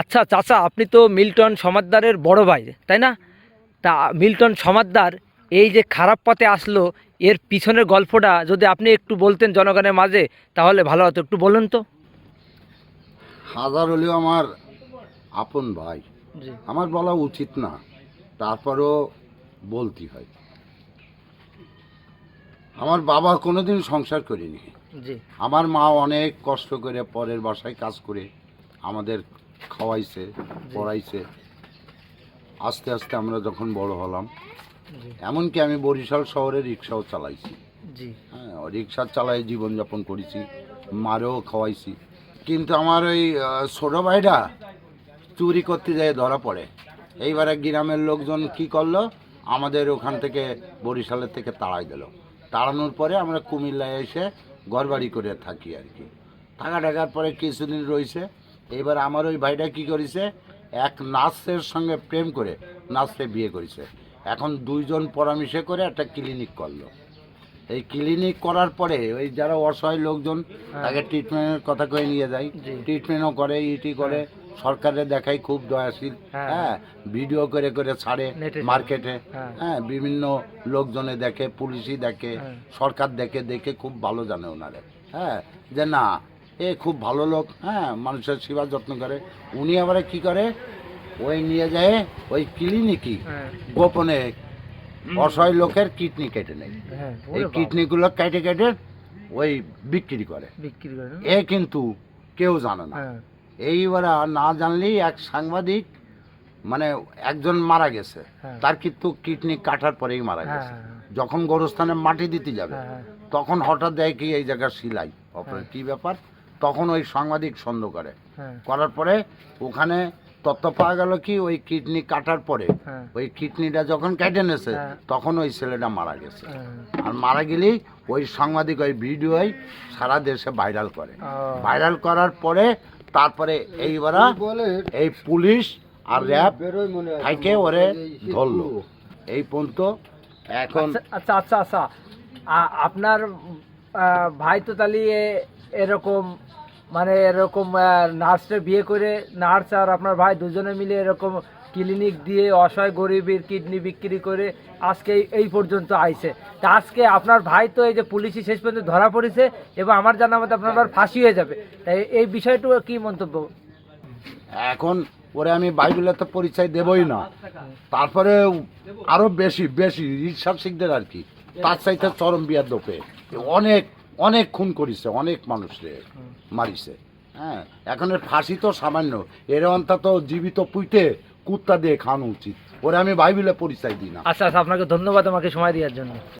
আচ্ছা চাচা আপনি তো মিল্টন সমাদ্দারের বড় ভাই তাই না? তা মিল্টন সমাদ্দার এই যে খারাপ পথে আসলো এর পিছনের গল্পটা যদি আপনি একটু বলতেন জনগণের মাঝে তাহলে ভালো হতো। একটু বলুন তো। হাজার হলেও আমার আপন ভাই। আমার বলা উচিত না তারপরও বলতে হয়। আমার বাবা কোনোদিন সংসার করেনি। আমার মা অনেক কষ্ট করে পরের বাসায় কাজ করে আমাদের খাওয়াইছে পড়াইছে। আস্তে আস্তে আমরা যখন বড় হলাম এমনকি আমি বরিশাল শহরে রিক্সাও চালাইছি। হ্যাঁ রিক্সা চালাই জীবনযাপন করেছি মারেও খাওয়াইছি। কিন্তু আমার ওই ছোট ভাইটা চুরি করতে যায় ধরা পড়ে। এইবারে গ্রামের লোকজন কি করল? আমাদের ওখান থেকে বরিশালের থেকে তাড়াই দিল। তাড়ানোর পরে আমরা কুমিল্লায় এসে ঘরবাড়ি করে থাকি আর কি। থাকা টাকার পরে কিছুদিন রয়েছে এবার আমার ওই ভাইটা কি করেছে? এক নার্সের সঙ্গে প্রেম করে নার্সে বিয়ে করেছে। এখন দুইজন পরামর্শে করে একটা ক্লিনিক করল। এই ক্লিনিক করার পরে ওই যারা অসহায় লোকজন তাকে ট্রিটমেন্টের কথা কয়ে নিয়ে যায়। ট্রিটমেন্টও করে ইটি করে সরকারে দেখায় খুব দয়াশীল। হ্যাঁ। হ্যাঁ ভিডিও করে করে ছাড়ে মার্কেটে হ্যাঁ। হ্যাঁ বিভিন্ন লোকজনে দেখে পুলিশই দেখে হ্যাঁ। সরকার দেখে দেখে খুব ভালো জানে ওনারে। হ্যাঁ যে না এ খুব ভালো লোক হ্যাঁ মানুষের সেবা যত্ন করে। উনি আবার কি করে? ওই নিয়ে যায় ওই ক্লিনিকই হ্যাঁ। গোপনে। অসহায় লোকের কিডনি কেটে নেয়। হ্যাঁ এই কিডনিগুলো কেটে কেটে ওই বিক্রি করে। বিক্রি করে এ কিন্তু কেউ জানে না। হ্যাঁ। এইবার না জানলেই এক সাংবাদিক মানে একজন মারা গেছে। হ্যাঁ। তার কিন্তু কিডনি কাটার পরেই মারা হ্যাঁ গেছে। যখন গোরস্থানে মাটি দিতে যাবে হ্যাঁ হ্যাঁ। তখন হঠাৎ দেয় কি এই জায়গার হ্যাঁ। কি ব্যাপার? তখন ওই সাংবাদিক সন্দেহ করে। হ্যাঁ। করার পরে ওখানে তথ্য পাওয়া গেল কি ওই কিডনি কাটার পরে। হ্যাঁ। ওই কিডনিটা যখন কেটে নেছে হ্যাঁ। তখন ওই ছেলেটা মারা গেছে। আর মারা গেলেই ওই সাংবাদিক ওই ভিডিওই সারা দেশে ভাইরাল করে। ভাইরাল করার পরে তারপরে এইবার এই পুলিশ আর র্যাব থাইকে ওরে ধরলো। এই পর্যন্ত এখন আচ্ছা আচ্ছা আচ্ছা আচ্ছা। আপনার ভাই তো তাহলে এরকম মানে এরকম নার্সটা বিয়ে করে নার্স আর আপনার ভাই দুজনে মিলে এরকম ক্লিনিক দিয়ে অসহায় গরিবের কিডনি বিক্রি করে আজকে এই- পর্যন্ত আইছে। তা আজকে আপনার ভাই তো এই যে পুলিশই শেষ পর্যন্ত ধরা পড়েছে, এবং আমার জানা মতে আপনার আবার ফাঁসি হয়ে যাবে। তাই এই বিষয়টা কি মন্তব্য? এখন ওরে আমি বাইবেলে তো পরিচয় দেবই না। তারপরে আরও বেশি বেশি রিসার্চ শিখদের আর কি। তার চাইতে চরম বিয়ার দোপে। অনেক অনেক খুন করিছে, অনেক মানুষ রে মারিছে। হ্যাঁ এখন এর ফাঁসি তো সামান্য। এর অন্তত জীবিত পুইতে কুত্তা দিয়ে খাওয়ানো উচিত। ওরা আমি বাইবিলে পরিচয় দিই না। আচ্ছা আচ্ছা আপনাকে ধন্যবাদ আমাকে সময় দেওয়ার জন্য।